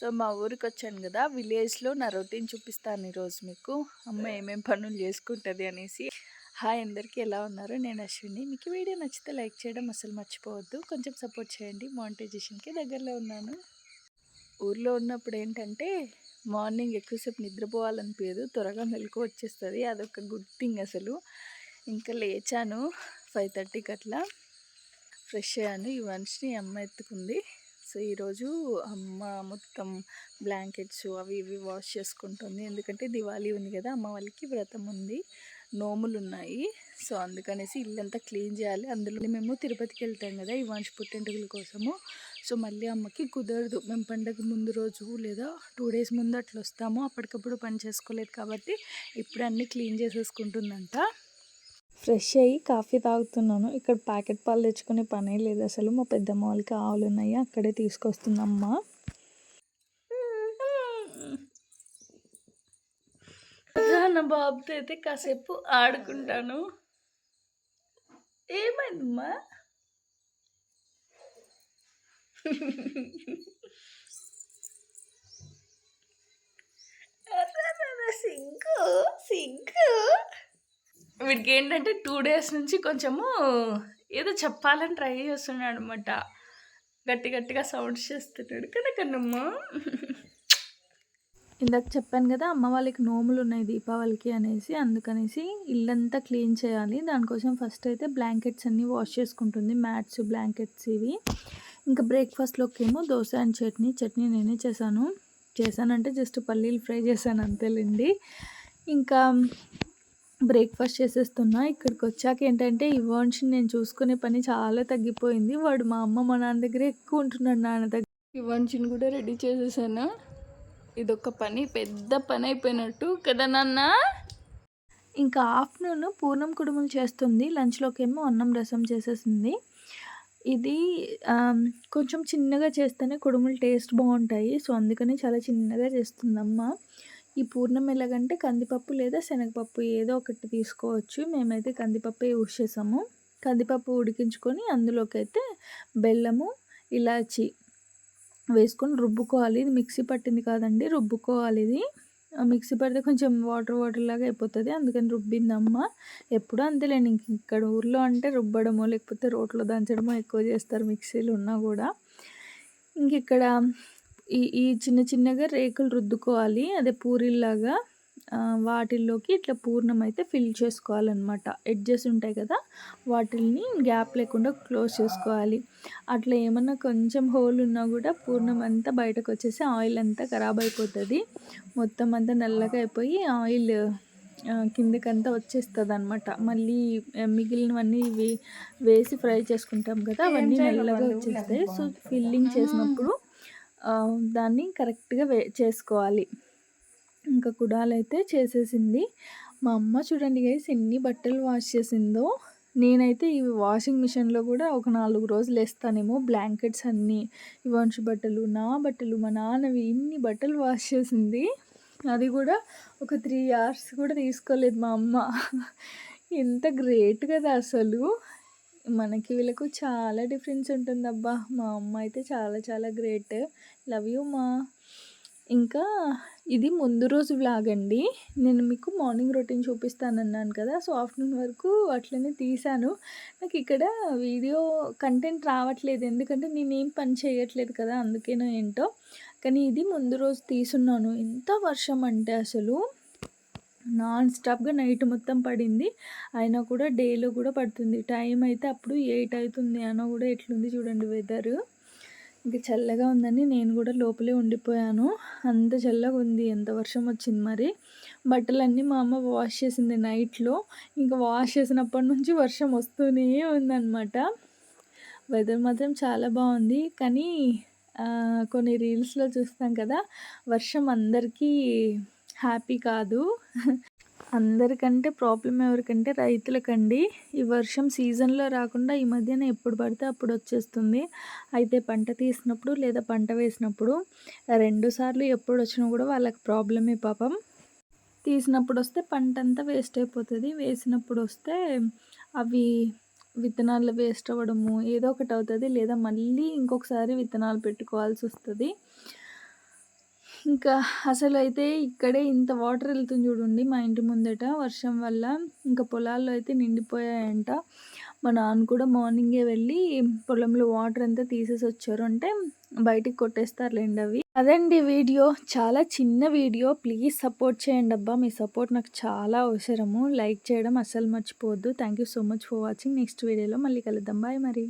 So మా ఊరికి వచ్చాను కదా విలేజ్లో నా రొటీన్ చూపిస్తాను ఈరోజు మీకు. అమ్మ ఏమేం పనులు చేసుకుంటుంది అనేసి. హాయ్ అందరికీ ఎలా ఉన్నారు? నేను అశ్విని. మీకు వీడియో నచ్చితే లైక్ చేయడం అసలు మర్చిపోవద్దు. కొంచెం సపోర్ట్ చేయండి. మానిటైజేషన్కి దగ్గరలో ఉన్నాను. ఊర్లో ఉన్నప్పుడు ఏంటంటే మార్నింగ్ ఎక్కువసేపు నిద్రపోవాలనిపించదు త్వరగా మెలకు వచ్చేస్తుంది. అదొక గుడ్ థింగ్ అసలు. ఇంకా లేచాను ఫైవ్ థర్టీకి అట్లా ఫ్రెష్ అయ్యాను. ఈ మనిషిని అమ్మ ఎత్తుకుంది. సో ఈరోజు అమ్మ మొత్తం బ్లాంకెట్స్ అవి ఇవి వాష్ చేసుకుంటుంది. ఎందుకంటే దివాళీ ఉంది కదా అమ్మ వాళ్ళకి వ్రతం ఉంది. నోములు ఉన్నాయి. సో అందుకనేసి ఇల్లంతా క్లీన్ చేయాలి. అందులో మేము తిరుపతికి వెళ్తాం కదా ఈ వంశ పుట్టింటికల కోసము. సో మళ్ళీ అమ్మకి కుదరదు. మేము పండగ ముందు రోజు లేదా టూ డేస్ ముందు అట్లా వస్తాము. అప్పటికప్పుడు పని చేసుకోలేదు కాబట్టి ఇప్పుడు అన్నీ క్లీన్ చేసేసుకుంటుందంట. ఫ్రెష్ అయ్యి కాఫీ తాగుతున్నాను. ఇక్కడ ప్యాకెట్ పాలు తెచ్చుకునే పనే లేదు అసలు. మా పెద్దమ్మ వాళ్ళకి ఆవులు ఉన్నాయి అక్కడే తీసుకొస్తుందమ్మా. నా బాబుతో అయితే కాసేపు ఆడుకుంటాను. ఏమైందమ్మా? Sink sink. వీడికి ఏంటంటే టూ డేస్ నుంచి కొంచెము ఏదో చెప్పాలని ట్రై చేస్తున్నాడు అనమాట గట్టి గట్టిగా సౌండ్స్ చేస్తున్నాడు. కదా కన్నమ్మ ఇందాక చెప్పాను కదా అమ్మ వాళ్ళకి నోములు ఉన్నాయి దీపావళికి అనేసి అందుకనేసి ఇల్లంతా క్లీన్ చేయాలి. దానికోసం ఫస్ట్ అయితే బ్లాంకెట్స్ అన్నీ వాష్ చేసుకుంటుంది. మ్యాట్స్ బ్లాంకెట్స్ ఇవి. ఇంకా బ్రేక్ఫాస్ట్లోకి ఏమో దోశ అండ్ చట్నీ. చట్నీ నేనే చేశాను. చేశానంటే జస్ట్ పల్లీలు ఫ్రై చేశాను అంతేలేండి. ఇంకా బ్రేక్ఫాస్ట్ చేసేస్తున్నా. ఇక్కడికి వచ్చాక ఏంటంటే ఇవాన్షి నేను చూసుకునే పని చాలా తగ్గిపోయింది. వాడు మా అమ్మ మా నాన్న దగ్గర ఎక్కువ ఉంటున్నాడు నాన్న దగ్గర. ఇవాన్షిని కూడా రెడీ చేసేసాను? ఇదొక పని పెద్ద పని అయిపోయినట్టు కదా నాన్న? ఇంకా ఆఫ్టర్నూన్ పూర్ణం కుడుములు చేస్తుంది. లంచ్లోకి ఏమో అన్నం రసం చేసేసింది. ఇది కొంచెం చిన్నగా చేస్తేనే కుడుములు టేస్ట్ బాగుంటాయి. సో అందుకని చాలా చిన్నగా చేస్తుందమ్మ. ఈ పూర్ణం ఎలాగంటే కందిపప్పు లేదా శనగపప్పు ఏదో ఒకటి తీసుకోవచ్చు. మేమైతే కందిపప్పు యూస్ చేసాము. కందిపప్పు ఉడికించుకొని అందులోకి అయితే బెల్లము ఇలాచి వేసుకొని రుబ్బుకోవాలి. ఇది మిక్సీ పట్టింది కాదండి రుబ్బుకోవాలి ఇది. మిక్సీ పడితే కొంచెం వాటర్ వాటర్ లాగా అయిపోతుంది. అందుకని రుబ్బిందమ్మ. ఎప్పుడూ అంతేలేండి ఇంక ఇక్కడ ఊర్లో అంటే రుబ్బడమో లేకపోతే రోట్లో దంచడమో ఎక్కువ చేస్తారు మిక్సీలు ఉన్నా కూడా. ఇంక ఇక్కడ ఈ ఈ చిన్న చిన్నగా రేకులు రుద్దుకోవాలి. అదే పూరీల్లాగా వాటిల్లోకి ఇట్లా పూర్ణం అయితే ఫిల్ చేసుకోవాలన్నమాట. ఎడ్జెస్ ఉంటాయి కదా వాటిల్ని గ్యాప్ లేకుండా క్లోజ్ చేసుకోవాలి. అట్లా ఏమన్నా కొంచెం హోల్ ఉన్నా కూడా పూర్ణం అంతా బయటకు వచ్చేసి ఆయిల్ అంతా ఖరాబ్ అయిపోతుంది. మొత్తం అంతా నల్లగా అయిపోయి ఆయిల్ కిందకంతా వచ్చేస్తుంది అనమాట మళ్ళీ మిగిలినవన్నీ వే వేసి ఫ్రై చేసుకుంటాం కదా అవన్నీ నల్లగా వచ్చేస్తాయి. సో ఫిల్లింగ్ చేసినప్పుడు దాన్ని కరెక్ట్గా వే చేసుకోవాలి. ఇంకా కుడాలైతే చేసేసింది. మా అమ్మ చూడండి గైస్ ఎన్ని బట్టలు వాష్ చేసిందో. నేనైతే ఈ వాషింగ్ మిషన్లో కూడా ఒక నాలుగు రోజులు వేస్తానేమో బ్లాంకెట్స్ అన్నీ ఇవాంశు బట్టలు నా బట్టలు మా నాన్నవి ఇన్ని బట్టలు వాష్ చేసింది. అది కూడా ఒక త్రీ అవర్స్ కూడా తీసుకోలేదు మా అమ్మ. ఎంత గ్రేట్ కదా అసలు. మనకి వీళ్ళకు చాలా డిఫరెన్స్ ఉంటుంది అబ్బా మా అమ్మ అయితే చాలా చాలా గ్రేట్. లవ్ యూ మా. ఇంకా ఇది ముందు రోజు వ్లాగ్ అండి. నేను మీకు మార్నింగ్ రొటీన్ చూపిస్తానన్నాను కదా సో ఆఫ్టర్నూన్ వరకు అట్లనే తీశాను. నాకు ఇక్కడ వీడియో కంటెంట్ రావట్లేదు. ఎందుకంటే నేనేం పని చేయట్లేదు కదా అందుకేనో ఏంటో. కానీ ఇది ముందు రోజు తీసున్నాను. ఎంత వర్షం అంటే అసలు. నాన్ స్టాప్గా నైట్ మొత్తం పడింది. అయినా కూడా డేలో కూడా పడుతుంది. టైం అయితే అప్పుడు ఎయిట్ అవుతుంది. అయినా కూడా ఎట్లుంది చూడండి వెదర్ ఇంకా చల్లగా ఉందని నేను కూడా లోపలే ఉండిపోయాను. అంత చల్లగా ఉంది. ఎంత వర్షం వచ్చింది మరి? బట్టలన్నీ మా అమ్మ వాష్ చేసింది నైట్లో. ఇంకా వాష్ చేసినప్పటి నుంచి వర్షం వస్తూనే ఉందన్నమాట. వెదర్ మాత్రం చాలా బాగుంది. కానీ కొన్ని రీల్స్లో చూస్తాం కదా వర్షం అందరికీ హ్యాపీ కాదు. అందరికంటే ప్రాబ్లం ఎవరికంటే రైతులకండి. ఈ వర్షం సీజన్లో రాకుండా ఈ మధ్యన ఎప్పుడు పడితే అప్పుడు వచ్చేస్తుంది. అయితే పంట తీసినప్పుడు లేదా పంట వేసినప్పుడు రెండు సార్లు ఎప్పుడు వచ్చినా కూడా వాళ్ళకి ప్రాబ్లమే పాపం. తీసినప్పుడు వస్తే పంట అంతా వేస్ట్ అయిపోతుంది. వేసినప్పుడు వస్తే అవి విత్తనాలు వేస్ట్ అవ్వడము ఏదో ఒకటి అవుతుంది. లేదా మళ్ళీ ఇంకొకసారి విత్తనాలు పెట్టుకోవాల్సి వస్తుంది. ఇంకా అసలు అయితే ఇక్కడే ఇంత వాటర్ వెళ్తుంది చూడండి మా ఇంటి ముందట. వర్షం వల్ల ఇంకా పొలాల్లో అయితే నిండిపోయాయంట. మా నాన్న కూడా మార్నింగే వెళ్ళి పొలంలో వాటర్ అంతా తీసేసి వచ్చారు. అంటే బయటికి కొట్టేస్తారులేండి అవి. అదండి వీడియో. చాలా చిన్న వీడియో. ప్లీజ్ సపోర్ట్ చేయండి అబ్బా. మీ సపోర్ట్ నాకు చాలా అవసరము. లైక్ చేయడం అస్సలు మర్చిపోవద్దు. Thank you so much for watching next వీడియోలో మళ్ళీ కలుద్దాం. బాయ్ మరి.